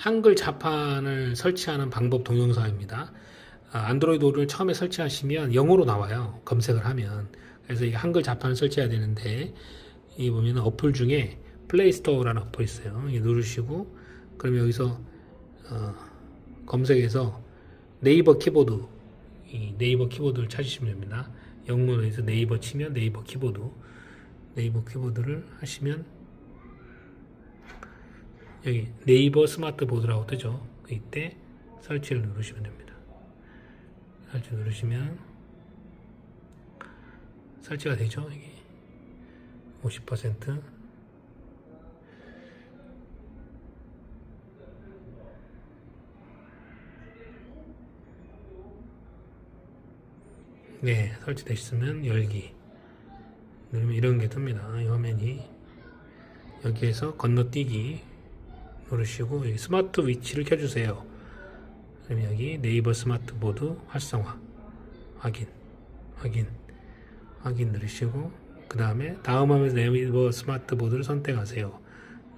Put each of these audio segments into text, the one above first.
한글 자판을 설치하는 방법 동영상입니다. 아, 안드로이드를 처음에 설치하시면 영어로 나와요. 검색을 하면. 그래서 이게 한글 자판을 설치해야 되는데, 이 보면 어플 중에 플레이스토어라는 어플이 있어요. 이 누르시고, 그러면 여기서, 어, 검색해서 네이버 키보드, 이 네이버 키보드를 찾으시면 됩니다. 영문에서 네이버 치면 네이버 키보드, 네이버 키보드를 하시면 여기 네이버 스마트 보드라고 뜨죠. 이때 설치를 누르시면 됩니다. 설치 누르시면 설치가 되죠. 이게 50% 네, 설치되셨으면 열기 누르면 이런 게 뜹니다. 이 화면이 여기에서 건너뛰기 누르시고 스마트 위치를 켜주세요. 그럼 여기 네이버 스마트 보드 활성화 확인 확인 확인 누르시고 그 다음에 다음 화면에서 네이버 스마트 보드를 선택하세요.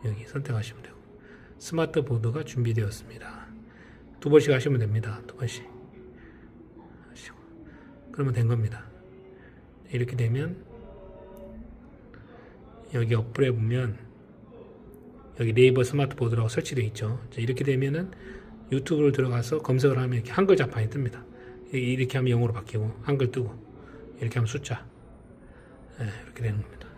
여기 선택하시면 되고 스마트 보드가 준비되었습니다. 두 번씩 하시면 됩니다. 두 번씩 하시고 그러면 된 겁니다. 이렇게 되면 여기 어플에 보면 여기 네이버 스마트 보드라고 설치되어 있죠. 자, 이렇게 되면은 유튜브를 들어가서 검색을 하면 이렇게 한글 자판이 뜹니다. 이- 이렇게 하면 영어로 바뀌고 한글 뜨고 이렇게 하면 숫자 예, 이렇게 되는 겁니다.